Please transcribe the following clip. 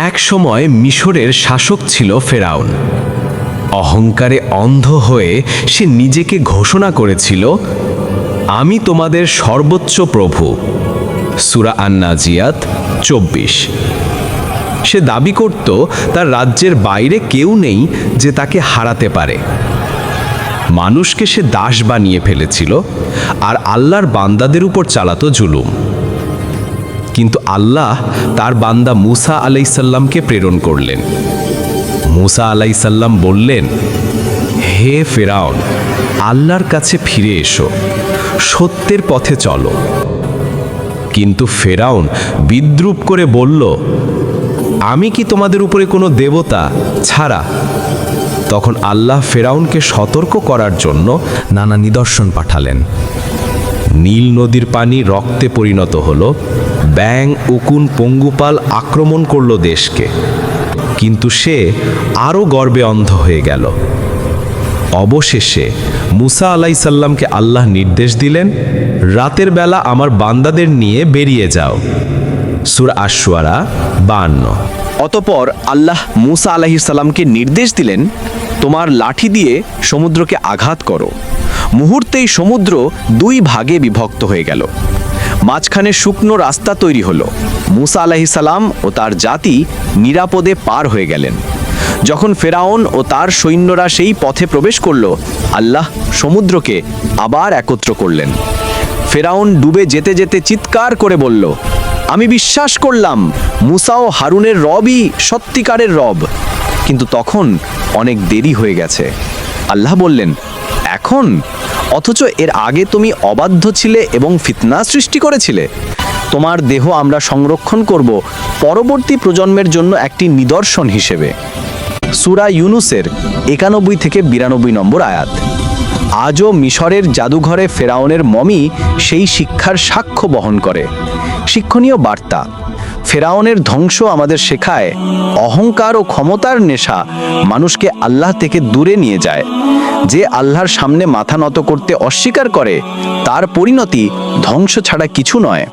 এক সময় মিশরের শাসক ছিল ফেরাউন। অহংকারে অন্ধ হয়ে সে নিজেকে ঘোষণা করেছিল, আমি তোমাদের সর্বোচ্চ প্রভু। সুরা আন্নাজিয়াত চব্বিশ। সে দাবি করত, তার রাজ্যের বাইরে কেউ নেই যে তাকে হারাতে পারে। মানুষকে সে দাস বানিয়ে ফেলেছিল, আর আল্লাহর বান্দাদের উপর চালাতো জুলুম। কিন্তু আল্লাহ তার বান্দা মুসা আলাইসাল্লামকে প্রেরণ করলেন। মুসা আলাইসাল্লাম বললেন, হে ফেরাউন, আল্লাহর কাছে ফিরে এসো, সত্যের পথে চলো। কিন্তু ফেরাউন বিদ্রুপ করে বলল, আমি কি তোমাদের উপরে কোনো দেবতা ছাড়া? তখন আল্লাহ ফেরাউনকে সতর্ক করার জন্য নানা নিদর্শন পাঠালেন। নীল নদীর পানি রক্তে পরিণত হলো। ব্যাং উকুন পঙ্গুপাল আক্রমণ করল দেশকে। কিন্তু সে আরও গর্বে অন্ধ হয়ে গেল। অবশেষে মুসা আলাইসাল্লামকে আল্লাহ নির্দেশ দিলেন, রাতের বেলা আমার বান্দাদের নিয়ে বেরিয়ে যাও। সুর আশুয়ারা বান্ন অতপর আল্লাহ মুসা আলাহিসাল্লামকে নির্দেশ দিলেন, তোমার লাঠি দিয়ে সমুদ্রকে আঘাত করো। মুহূর্তেই সমুদ্র দুই ভাগে বিভক্ত হয়ে গেল। মাঝখানে শুকনো রাস্তা তৈরি হলো। মুসা আলাহিসাল্লাম ও তার জাতি নিরাপদে পার হয়ে গেলেন। যখন ফেরাউন ও তার সৈন্যরা সেই পথে প্রবেশ করল, আল্লাহ সমুদ্রকে আবার একত্র করলেন। ফেরাউন ডুবে যেতে যেতে চিৎকার করে বলল, আমি বিশ্বাস করলাম, মুসা ও হারুনের রবই সত্যিকারের রব। কিন্তু তখন অনেক দেরি হয়ে গেছে। আল্লাহ বললেন এখন? অথচ এর আগে তুমি অবাধ্য ছিলে এবং ফিতনা সৃষ্টি করেছিলে। তোমার দেহ আমরা সংরক্ষণ করব পরবর্তী প্রজন্মের জন্য একটি নিদর্শন হিসেবে। সুরা ইউনুসের একানব্বই থেকে বিরানব্বই নম্বর আয়াত। আজও মিশরের জাদুঘরে ফেরাউনের মমি সেই শিক্ষার সাক্ষ্য বহন করে। শিক্ষণীয় বার্তা, ফেরাউনের ধ্বংস আমাদের শেখায়, অহংকার ও ক্ষমতার নেশা মানুষকে আল্লাহ থেকে দূরে নিয়ে যায়। যে আল্লাহর সামনে মাথা নত করতে অস্বীকার করে তার পরিণতি ধ্বংস ছাড়া কিছু নয়।